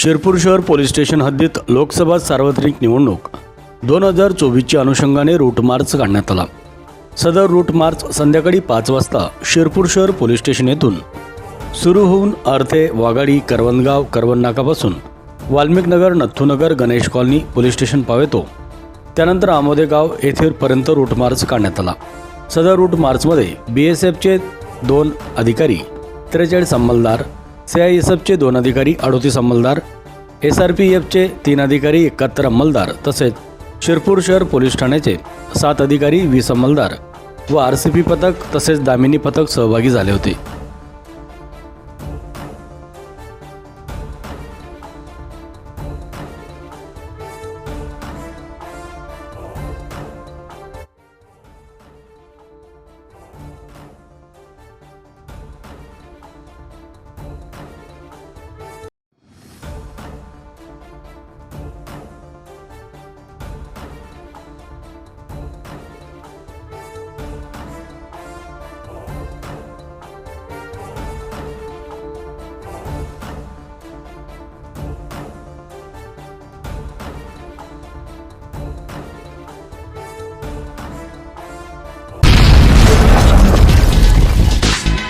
शिरपूर शहर police station हद्दीत लोकसभा सार्वत्रिक निवडणूक. दोन हजार चोवीसच्या अनुषंगाने रूट मार्च काढण्यात आला. सदर रूट मार्च संध्याकाळी पाच वाजता शिरपूर शहर पोलीस स्टेशन येथून सुरू होऊन अर्थे Waghadi Karwandgaon Karwand नाकापासून Valmiknagar Nathunagar Ganesh colony police station पावेतो त्यानंतर आमोदेगाव येथेपर्यंत रूट मार्च काढण्यात आला. सदर रूट मार्चमध्ये बी एस एफचे दोन अधिकारी त्रेचाळीस अंमलदार सी आय एस एफचे दोन अधिकारी अडोतीस अंमलदार एस आर पी एफचे तीन अधिकारी एकाहत्तर अंमलदार तसेच शिरपूर शहर पोलीस ठाण्याचे सात अधिकारी वीस अंमलदार व आर सी पी पथक तसेच दामिनी पथक सहभागी झाले होते.